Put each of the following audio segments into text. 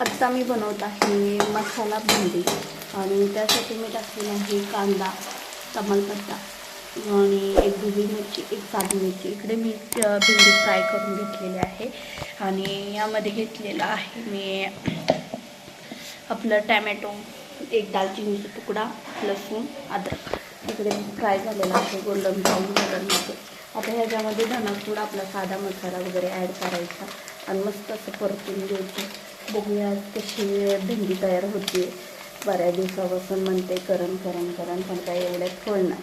आत्ता मी बनवत आहे मसाला भांडी आणि त्यासाठी मी टाकलेला आहे कांदा तमालपत्ता आणि एक ढोबळी मिरची एक साधी मिरची. इकडे मी भिंडी भेंडी फ्राय करून घेतलेली आहे. आणि यामध्ये घेतलेलं आहे मी आपलं टॅमॅटो एक दालचिनीचा तुकडा लसूण अद्रक. इकडे फ्राय झालेला आहे गोल्डन ब्राऊन कलरमध्ये. आता ह्याच्यामध्ये धनापूड आपला साधा मसाला वगैरे ॲड करायचा. आणि मस्त असं परतून घ्यायचं. बघूया कशी भेंडी तयार होते. बऱ्याच दिवसापासून म्हणते करण करण करण पण काही एवढ्यात फळ नाही.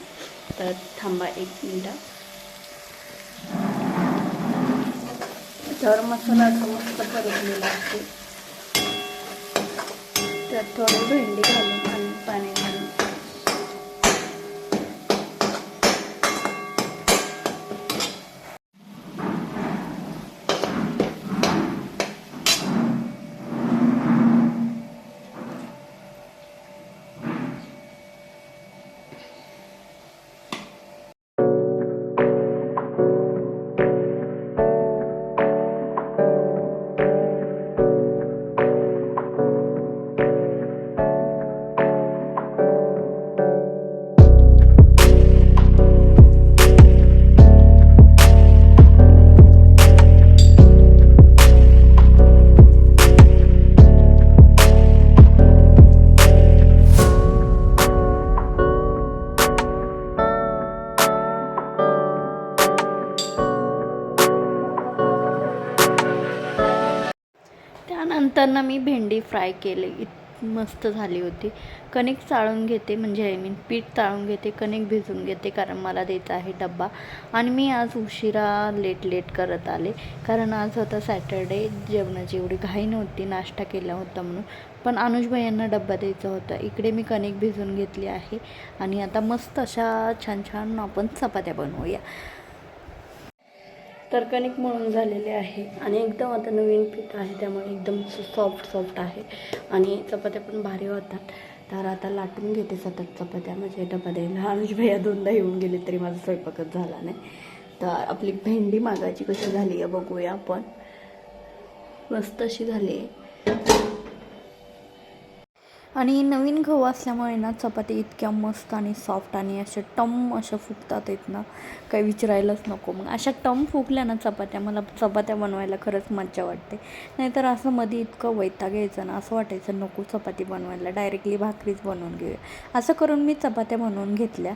तर थांबा एक मिनटं. तर मसाला असा मस्त परतलेला असते. त्यात थोडी भेंडी घालून आणि पाणी घालून ना मी भेंडी फ्राय केली. इत मस्त झाली होती. कणिक चाळून घेते म्हणजे आय मीन पीठ चाळून घेते कणिक भिजून घेते कारण मला द्यायचा आहे डब्बा. आणि मी आज उशिरा लेट लेट करत आले. कारण आज होता सॅटरडे जेवणाची एवढी घाई नव्हती नाश्ता केला होता म्हणून. पण अनुजभाई यांना डब्बा द्यायचा होता. इकडे मी कणिक भिजून घेतली आहे. आणि आता मस्त अशा छान छान आपण चपात्या बनवूया. तर कणिक मळून झालेले आहे. आणि एकदम आता नवीन पीठ आहे त्यामुळे एकदम सॉफ्ट सॉफ्ट आहे. आणि चपात्या पण भारी होतात. तर आता लाटून घेते सतत चपात्या. म्हणजे डबा द्यायला अनुज भैया दोनदा येऊन गेले तरी माझा स्वयंपाकच झाला नाही. तर आपली भेंडी मागायची कशी झाली आहे बघूया आपण. मस्त अशी झाली आहे. आणि नवीन गहू असल्यामुळे ना चपाती इतक्या मस्त आणि सॉफ्ट आणि अशा टम अशा फुगतात आहेत ना काही विचारायलाच नको. मग अशा टम फुगल्या ना चपात्या मला चपात्या बनवायला खरंच मज्जा वाटते. नाहीतर असं मध्ये इतकं वैताग यायचं ना असं वाटायचं नको चपाती बनवायला डायरेक्टली भाकरीच बनवून घेऊया. असं करून मी चपात्या बनवून घेतल्या.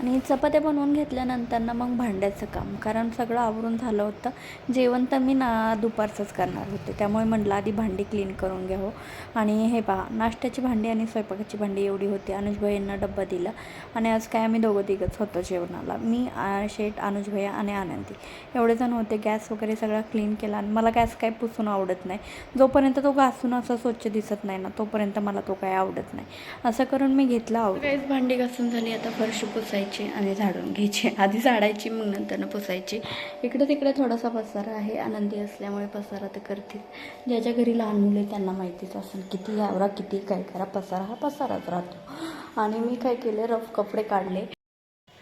आणि चपात्या बनवून घेतल्यानंतर ना मग भांड्याचं काम. कारण सगळं आवरून झालं होतं. जेवण तर मी ना दुपारचंच करणार होते. त्यामुळे म्हटलं आधी भांडी क्लीन करून घ्यावं. आणि हे पहा नाश्त्याची भांडी आणि स्वयंपाकाची भांडी एवढी होती. अनुजभाई यांना डब्बा दिला. आणि आज काय आम्ही दोघं तिघंच होतो जेवणाला. मी शेठ अनुजभैया आणि आनंदी. एवढे जण होते. गॅस वगैरे सगळा क्लीन केला. आणि मला गॅस काय पुसून आवडत नाही. जोपर्यंत तो घासून असं स्वच्छ दिसत नाही ना तोपर्यंत मला तो काय आवडत नाही. असं करून मी घेतला आवड काहीच भांडी घासून झाली. आता फरशी पुसायची. आणि झाडून घ्यायची. आधी झाडायची मग नंतरनं पुसायची. इकडे तिकडे थोडासा पसारा आहे. आनंदी असल्यामुळे पसारा तर करतील. ज्याच्या घरी लहान मुले त्यांना माहितीच असेल किती यावरा किती काय करा. पसारा हा पसाराच राहतो. आणि मी काय केले रफ कपडे काढले.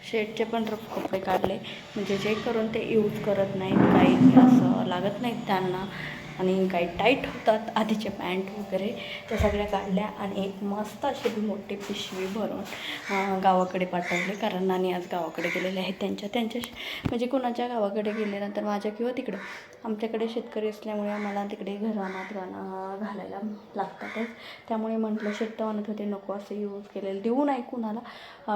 शेडचे पण रफ कपडे काढले. म्हणजे जे करून ते यूज करत नाहीत काही असं लागत नाहीत त्यांना. आणि काही टाईट होतात आधीचे पॅन्ट वगैरे त्या सगळ्या काढल्या आणि एक मस्त अशी मोठी पिशवी भरून गावाकडे पाठवले. कारण नानी आज गावाकडे गेलेले आहेत त्यांच्या त्यांच्या म्हणजे कोणाच्या गावाकडे गेल्यानंतर माझ्या किंवा तिकडं. आमच्याकडे शेतकरी असल्यामुळे आम्हाला तिकडे घरानात गाणं घालायला लागतातच. त्यामुळे म्हटलं शेट्ट म्हणत होते नको असं यूज केलेलं देऊ नाही कुणाला.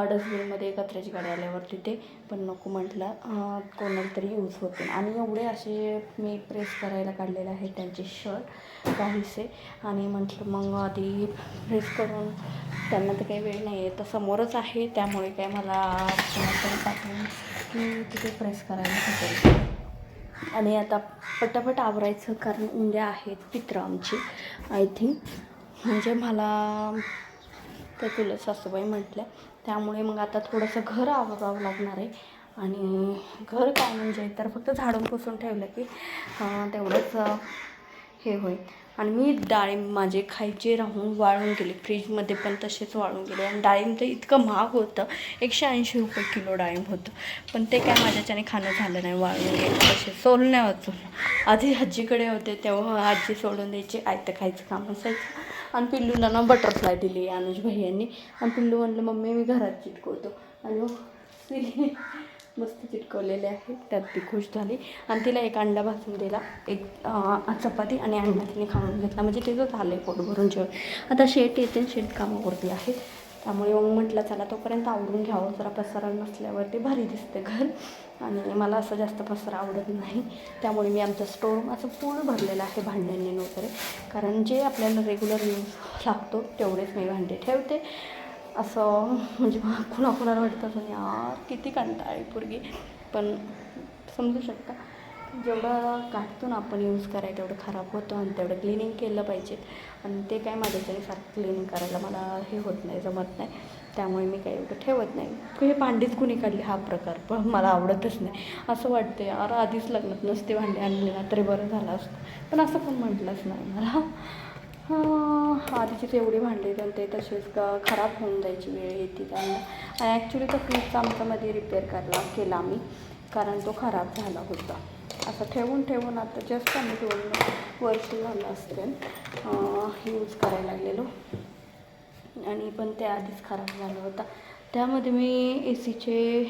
डस्टबिनमध्ये कचऱ्याची गाडी आल्यावर तिथे पण नको म्हटलं कोणाला तरी यूज होते आणि एवढे असे मी प्रेस करायला काढलेले आहेत. त्यांचे शर्ट काहीसे. आणि म्हटलं मग आधी प्रेस करून त्यांना तर काही वेळ नाही आहे तर समोरच आहे त्यामुळे काय मला पाठवून तिथे प्रेस करायला भेटेल आणि आता पटापट आवरायचं कारण उद्या आहेत पित्र आमची आय थिंक म्हणजे मला त्या तुला सासूबाई म्हटल्या त्यामुळे मग आता थोडंसं घर आवरावं लागणार आहे. आणि घर काय म्हणजे तर फक्त झाडून पुसून ठेवलं की तेवढंच हे होईल आणि मी डाळिंब माझे खायचे राहून वाळून गेले. फ्रीजमध्ये पण तसेच वाळून गेले. आणि डाळिंब तर इतकं महाग होतं. एकशे ऐंशी रुपये किलो डाळिंब होतं. पण ते काय माझ्याच्याने खाणं झालं नाही. वाळून गेले. तसे सोलण्या वाचून आधी आजीकडे होते. तेव्हा आजी सोडून द्यायची. आयतं खायचं काम असायचं. आणि पिल्लूला ना बटरफ्लाय दिली अनुज भैयांनी आणि पिल्लू म्हणलं मम्मी मी घरात चिटकवतो. आणि हो, मस्त चिटकवलेले आहे त्यात ती खुश झाली. आणि तिला एक अंडा भाजून दिला. एक चपाती आणि अंडा तिने खाऊन घेतला. म्हणजे तिचं झालं आहे पोट भरून जेवण. आता शेट येते. शेट कामावरती आहे. त्यामुळे मग म्हटलं चला तोपर्यंत आवरून घ्यावं. जरा पसारा नसल्यावरती भारी दिसते घर. आणि मला असं जास्त पसरा आवडत नाही. त्यामुळे मी आमचं स्टोर असं पूर्ण भरलेलं आहे भांड्यांनी वगैरे. कारण जे आपल्याला रेग्युलर यूज लागतो तेवढेच मी भांडे ठेवते. असं म्हणजे कुणाकुणाला वाटतं असं यार किती कंटाळी पोरगी. पण समजू शकता जेवढं काढतो ना आपण यूज करायला तेवढं खराब होतं आणि तेवढं क्लिनिंग केलं पाहिजे. आणि ते काय माझ्याच्याने सारखं क्लिनिंग करायला मला हे होत नाही जमत नाही. त्यामुळे मी काही एवढं ठेवत नाही. हे भांडीच कुणी काढली? हा प्रकार. पण मला आवडतच नाही. असं वाटते अरे आधीच लग्नात नसते भांडी आणली ना तरी बरं झालं असतं. पण असं पण म्हटलंच नाही मला. आधीचीच एवढी भांडी तर ते तसेच खराब होऊन जायची वेळ येते त्यांना. आणि ॲक्च्युली तो फ्रीजचा आमच्यामध्ये रिपेअर करायला केला मी कारण तो खराब झाला होता. असं ठेवून ठेवून आता जस्ट आम्ही दोन वर्ष झालं असते. यूज करायला लागलेलो. आणि पण ते आधीच खराब झालं होता. त्यामध्ये मी ए सीचे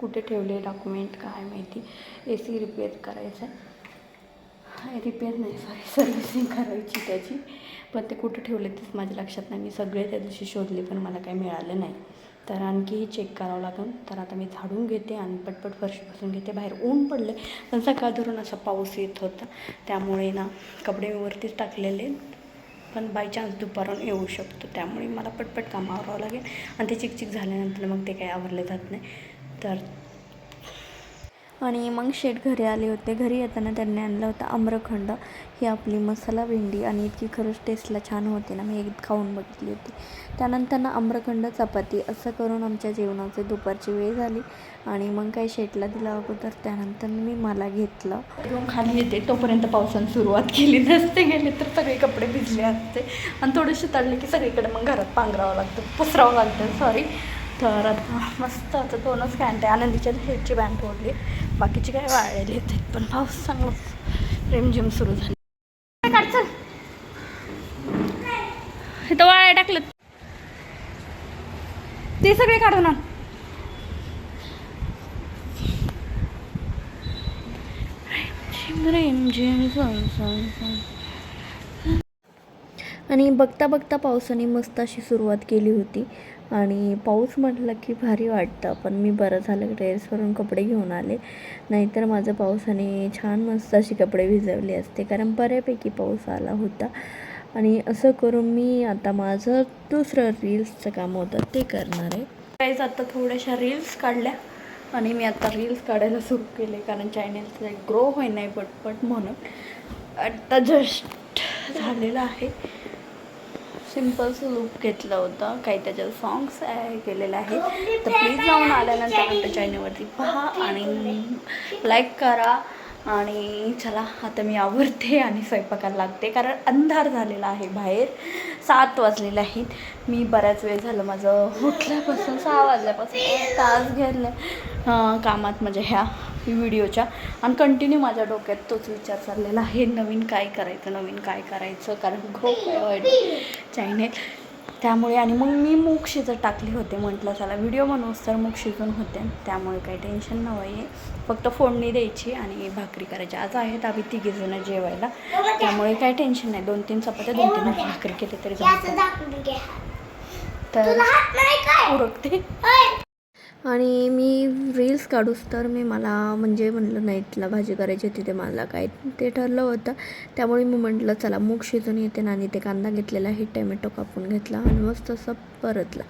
कुठे ठेवले डॉक्युमेंट काय माहिती? ए सी रिपेअर करायचं आहे रिपेअर नाही. सॉरी सर्व्हिसिंग करायची त्याची पण ते कुठं ठेवले तेच माझ्या लक्षात नाही. मी सगळे त्या दिवशी शोधले पण मला काही मिळालं नाही. तर आणखीही चेक करावं लागेल. तर आता मी झाडून घेते आणि पटपट फरशीपासून घेते. बाहेर ऊन पडले पण सकाळ धरून असा पाऊस येत होता. त्यामुळे ना कपडे मी वरतीच टाकलेले. पण बाय चान्स दुपारून येऊ शकतो. त्यामुळे मला पटपट काम आवरावं लागेल. आणि ते चिकचिक झाल्यानंतर मग ते काही आवरले जात नाही. तर आणि मग शेट घरी आले होते. घरी येताना त्यांनी आणलं होतं आम्रखंड. ही आपली मसाला भेंडी आणि इतकी खरंच टेस्टला छान होती ना. मी एक खाऊन बघितली होती. त्यानंतर ना आम्रखंड चपाती. असं करून आमच्या जेवणाचे दुपारची वेळ झाली आणि मग काही शेटला दिला अगोदर. त्यानंतर मी मला घेतलं. रूम खाली येते. तोपर्यंत पावसानं सुरुवात केली नसते. गेले तर सगळे कपडे भिजले असते. आणि थोडेसे तळले की सगळीकडे मग घरात पांघरावं लागतं. पसरावं लागतं. सॉरी तर आता मस्त आता दोनच पॅन्ट आहे आनंदीच्या हेडची पॅन्ट ओढली बाकीची काय वाळलेली आहेत पण पाऊस चांगलाच रिमझिम सुरू झाली. इथं वाळ्या टाकलं ते सगळे काढून आण रिमझिम रिमझिम सन सन आणि बघता बघता पावसाने मस्त अशी सुरुवात केली होती. आणि पाऊस म्हटलं की भारी वाटतं पण मी बरं झालं टेरेसवरून कपडे घेऊन आले. नाहीतर माझं पावसाने छान मस्त अशी कपडे भिजवले असते कारण बऱ्यापैकी पाऊस आला होता. आणि असं करून मी आता माझं दुसरं रील्सचं काम होतं ते करणार आहे. काहीच आता थोड्याशा रील्स काढल्या. आणि मी आता रील्स काढायला सुरू केले कारण चॅनलचं एक ग्रो होई नाही पटपट म्हणून. आत्ता जस्ट झालेलं आहे. सिम्पलचं लुक घेतलं होतं. काही त्याच्यात सॉंग्स केलेलं आहे तर प्लीज जाऊन आल्यानंतर आमच्या चॅनलवरती पहा आणि लाईक करा आणि चला आता मी आवडते आणि स्वयंपाकाला लागते कारण अंधार झालेला आहे बाहेर. सात वाजलेले आहेत. मी बऱ्याच वेळ झालं माझं उठल्यापासून सहा वाजल्यापासून एक तास अं, कामात म्हणजे ह्या. व्हिडिओच्या. आणि कंटिन्यू माझ्या डोक्यात तोच विचार चाललेला आहे नवीन काय करायचं नवीन काय करायचं? कारण खूप चॅनेल त्यामुळे आणि मग मी मूग शिजत टाकले होते म्हटलं चला व्हिडिओ बनवूस तर मूग शिजून होते. त्यामुळे काही टेन्शन नव्हे आहे फक्त फोडणी द्यायची आणि भाकरी करायची. आज आहेत आम्ही तिघीजणं जेवायला. त्यामुळे काही टेन्शन नाही. दोन तीन चपात्या दोन तीन भाकरी केली तरी तर उरकते. आणि मी रील्स काढूस तर मी मला म्हणजे म्हणलं तिला भाजी करायची होती ते मला काय ते ठरलं होतं. त्यामुळे मी म्हटलं चला मूग शिजून येते ना. आणि ते कांदा घेतलेला हे टॅमॅटो कापून घेतला आणि मस्त असं परतला.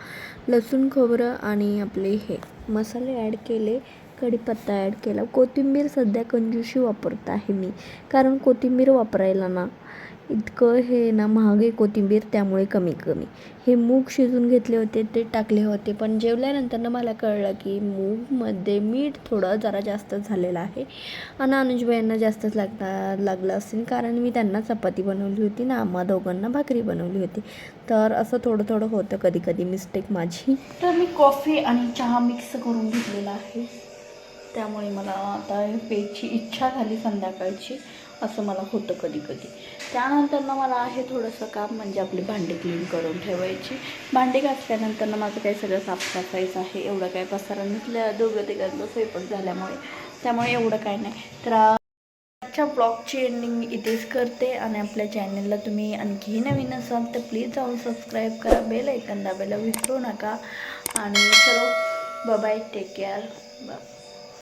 लसूण खोबरं आणि आपले हे मसाले ॲड केले कढीपत्ता ॲड केला. कोथिंबीर सध्या कंजूशी वापरत आहे मी? कारण कोथिंबीर वापरायला ना. इतकं हे ना महाग आहे कोथिंबीर त्यामुळे कमी कमी. हे मूग शिजून घेतले होते ते टाकले होते पण जेवल्यानंतर ना मला कळलं की मूगमध्ये मीठ थोडं जरा जास्त झालेलं आहे. आणि अनुजबाईंना जास्तच लागता लागलं असेल कारण मी त्यांना चपाती बनवली होती ना आम्हा दोघांना भाकरी बनवली होती. तर असं थोडं थोडं होतं कधी कधी मिस्टेक माझी. तर मी कॉफी आणि चहा मिक्स करून घेतलेला आहे. त्यामुळे मला आता प्यायची इच्छा झाली संध्याकाळची. असं मला होतं कधी कधी त्यानंतर ना मला आहे थोडंसं काम म्हणजे आपली भांडी क्लीन करून ठेवायची. भांडी घातल्यानंतर ना माझं काही सगळं साफसफाईच आहे. एवढं काय पसारा नसल्या दोघं तिघांचा स्वयंपाक झाल्यामुळे. त्यामुळे एवढं काय नाही. तर आजच्या ब्लॉगची एंडिंग इथेच करते आणि आपल्या चॅनलला तुम्ही आणखी नवीन असाल तर प्लीज जाऊन सबस्क्राईब करा. बेल ऐकन दाबायला विसरू नका. आणि चलो बाय टेक केअर बाय